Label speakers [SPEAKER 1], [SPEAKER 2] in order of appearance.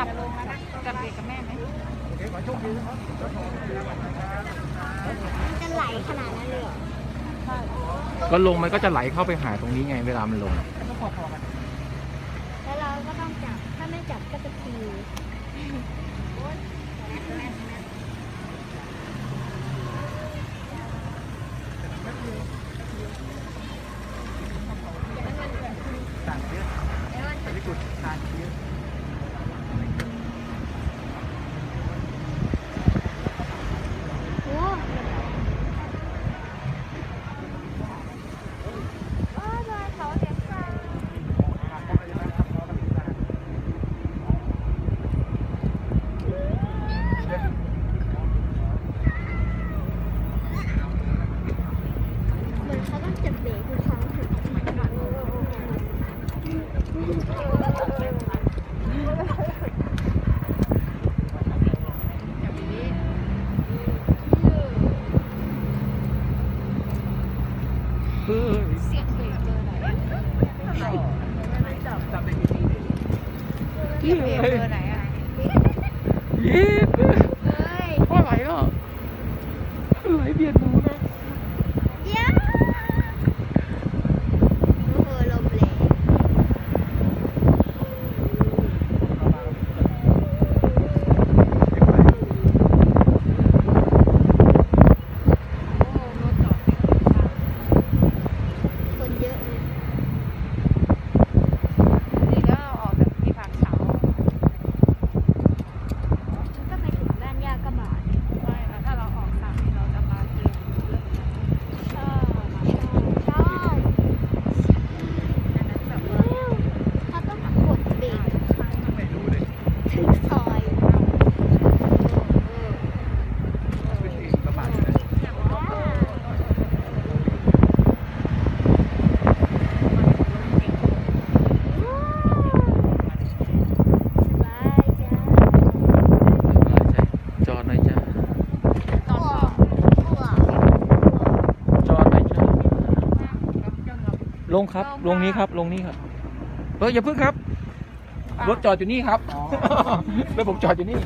[SPEAKER 1] จับจับเด็กกับแม่ไหม
[SPEAKER 2] มันจะไหลขนาดนั้นเลยเหรอ
[SPEAKER 3] ก็ลงมันก็จะไหลเข้าไปหาตรงนี้ไงเวลามันลง
[SPEAKER 2] แล้วเราก็ต้องจับ ถ้าไม่จับก็จะพีโอ้โอ้ยเลยเขาเสียงสั่น เหมือนเขาต้องจับเบรกทุกครั้งถึง
[SPEAKER 3] เฮ้ย
[SPEAKER 1] เสียงเบรกเบอร์ไหนเห ยียบเบรกเบอร์ไหนอะ
[SPEAKER 3] ยีบ
[SPEAKER 2] เฮ้ย
[SPEAKER 3] พ่อไหลอะไหลเบียดหนูนะ
[SPEAKER 2] เดี๋ยวโอ้โหลมแรง
[SPEAKER 1] โอ้รถจอดติดอยู่ข้าง
[SPEAKER 2] คนเยอะเลย
[SPEAKER 1] นี่แล้วเราออกจากที่พักเช้า
[SPEAKER 2] ก็ไปถึงบ้านย่ากระบาด
[SPEAKER 1] ไม่แล้วถ้าเราออกสามเราจะมาเจอเรื่องนี้
[SPEAKER 2] ชอบชอบ
[SPEAKER 1] อันนั้นแบบว่า
[SPEAKER 2] เขาต้องกดเบรกทุกครั้งถึงซอย สบายจ้า
[SPEAKER 3] จอดหน่อยจ้า
[SPEAKER 1] ตอนสอบ
[SPEAKER 3] จอดหน่อยจ้า ลงครับ ลงนี้ครับ ลงนี้ครับเอออย่าเพิ่งครับ รถจอดอยู่นี่ครับรถผมจอดอยู่นี่